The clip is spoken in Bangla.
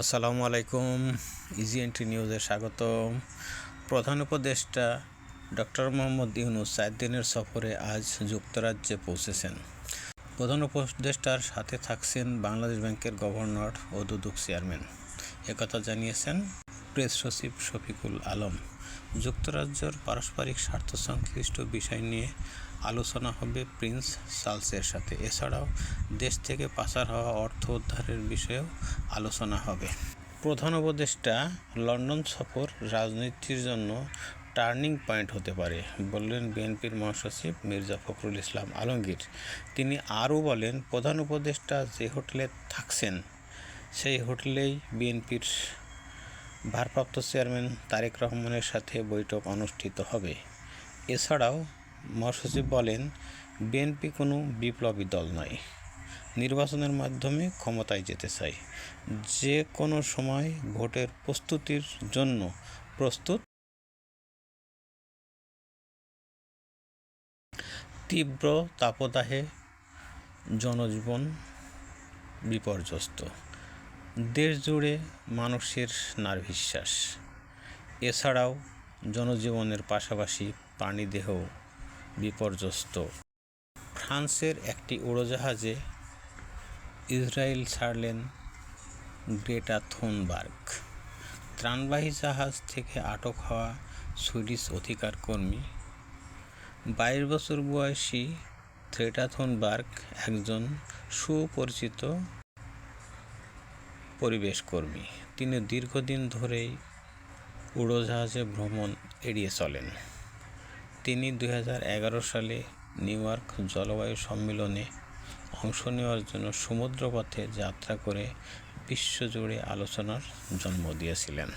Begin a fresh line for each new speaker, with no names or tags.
আসসালামু আলাইকুম ইজি এন্ট্রি নিউজে স্বাগতম। প্রধান উপদেষ্টা ডক্টর মোহাম্মদ ইউনুস চার দিনের সফরে আজ যুক্তরাজ্যে পৌঁছেছেন। প্রধান উপদেষ্টার সাথে থাকছেন বাংলাদেশ ব্যাংকের গভর্নর ও দুদক চেয়ারম্যান। একথা জানিয়েছেন প্রেস সচিব শফিকুল আলম, যুক্তরাজ্যের পারস্পরিক স্বার্থ সংশ্লিষ্ট বিষয় নিয়ে আলোচনা হবে প্রিন্স চার্লসের সাথে। এছাড়াও দেশ থেকে পাচার হওয়া অর্থ উদ্ধারের বিষয়েও আলোচনা হবে। প্রধান উপদেষ্টা, লন্ডন সফর রাজনীতির জন্য টার্নিং পয়েন্ট হতে পারে, বললেন বিএনপির মহাসচিব মির্জা ফখরুল ইসলাম আলমগীর। তিনি আরও বলেন, প্রধান উপদেষ্টা যে হোটেলে থাকছেন, সেই হোটেলেই বিএনপির ভারপ্রাপ্ত চেয়ারম্যান তারেক রহমানের সাথে বৈঠক অনুষ্ঠিত হবে। এছাড়াও মহাসচিব বলেন, বিএনপি কোনো বিপ্লবী দল নয়। নির্বাচনের মাধ্যমে ক্ষমতায় যেতে চাই। যে কোনো সময় ভোটের প্রস্তুতির জন্য প্রস্তুত। তীব্র তাপদাহে জনজীবন বিপর্যস্ত। দেশ জুড়ে মানুষের নার্ভিশ্বাস এছাড়াও জনজীবনের পাশাপাশি প্রাণীদেহ বিপর্যস্ত। ফ্রান্সের একটি উড়োজাহাজে ইসরায়েল ছাড়লেন গ্রেটা থুনবার্গ। ত্রাণবাহী জাহাজ থেকে আটক হওয়া সুইডিশ অধিকার কর্মী বাইশ বছর বয়সী থ্রেটা থুনবার্গ একজন সুপরিচিত পরিবেশ কর্মী। তিনি দীর্ঘদিন ধরেই উড়োজাহাজে ভ্রমণ এড়িয়ে চলেন। তিনি দু হাজার এগারো সালে নিউ ইয়র্ক জলবায়ু সম্মেলনে অংশ নেওয়ার জন্য সমুদ্রপথে যাত্রা করে বিশ্বজুড়ে আলোচনার জন্ম দিয়েছিলেন।